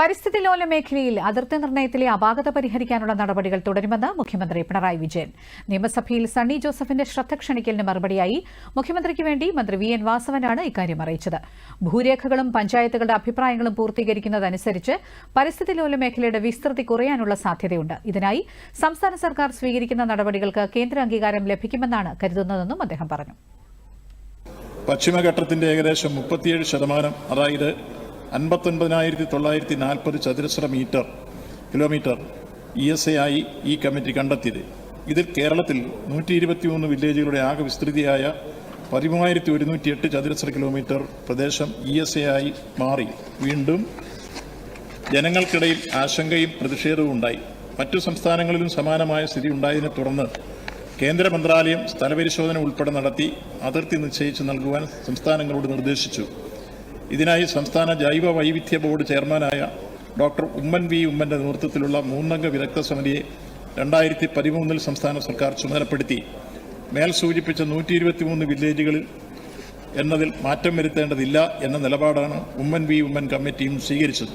പരിസ്ഥിതി ലോല മേഖലയിൽ അതിർത്തി നിർണയത്തിലെ അപാകത പരിഹരിക്കാനുള്ള നടപടികൾ തുടരുമെന്ന് മുഖ്യമന്ത്രി പിണറായി വിജയൻ. നിയമസഭയിൽ സണ്ണി ജോസഫിന്റെ ശ്രദ്ധ ക്ഷണിക്കലിന് മറുപടിയായി മുഖ്യമന്ത്രിക്ക് വേണ്ടി മന്ത്രി വി എൻ വാസവനാണ് ഇക്കാര്യം അറിയിച്ചത്. ഭൂരേഖകളും പഞ്ചായത്തുകളുടെ അഭിപ്രായങ്ങളും പൂർത്തീകരിക്കുന്നതനുസരിച്ച് പരിസ്ഥിതി ലോല മേഖലയുടെ വിസ്തൃതി കുറയാനുള്ള സാധ്യതയുണ്ട്. ഇതിനായി സംസ്ഥാന സർക്കാർ സ്വീകരിക്കുന്ന നടപടികൾക്ക് കേന്ദ്ര അംഗീകാരം ലഭിക്കുമെന്നാണ് കരുതുന്നതെന്നും അദ്ദേഹം പറഞ്ഞു. പശ്ചിമഘട്ടത്തിന്റെ ഏകദേശം മുപ്പത്തിയേഴ് ശതമാനം അതായത് അൻപത്തൊൻപതിനായിരത്തി തൊള്ളായിരത്തി നാൽപ്പത് ചതുരശ്ര metre kilometre E S A ആയി ഈ കമ്മിറ്റി കണ്ടെത്തിയത്. ഇതിൽ കേരളത്തിൽ നൂറ്റി ഇരുപത്തി മൂന്ന് വില്ലേജുകളുടെ ആകെ വിസ്തൃതിയായ പതിമൂവായിരത്തി ഒരുന്നൂറ്റി എട്ട് ചതുരശ്ര കിലോമീറ്റർ പ്രദേശം ഇ എസ് എ ആയി മാറി. വീണ്ടും ജനങ്ങൾക്കിടയിൽ ആശങ്കയും പ്രതിഷേധവും ഉണ്ടായി. മറ്റു സംസ്ഥാനങ്ങളിലും സമാനമായ സ്ഥിതി ഉണ്ടായതിനെ തുടർന്ന് കേന്ദ്ര മന്ത്രാലയം സ്ഥലപരിശോധന ഉൾപ്പെടെ നടത്തി അതിർത്തി നിശ്ചയിച്ച് നൽകുവാൻ സംസ്ഥാനങ്ങളോട് നിർദ്ദേശിച്ചു. ഇതിനായി സംസ്ഥാന ജൈവ വൈവിധ്യ ബോർഡ് ചെയർമാനായ ഡോക്ടർ ഉമ്മൻ വി. ഉമ്മന്റെ നേതൃത്വത്തിലുള്ള മൂന്നംഗ വിദഗ്ധ സമിതിയെ രണ്ടായിരത്തി പതിമൂന്നിൽ സംസ്ഥാന സർക്കാർ ചുമതലപ്പെടുത്തി. മേൽ സൂചിപ്പിച്ച നൂറ്റി ഇരുപത്തിമൂന്ന് വില്ലേജുകളിൽ എന്നതിൽ മാറ്റം വരുത്തേണ്ടതില്ല എന്ന നിലപാടാണ് ഉമ്മൻ വി. ഉമ്മൻ കമ്മിറ്റിയും സ്വീകരിച്ചത്.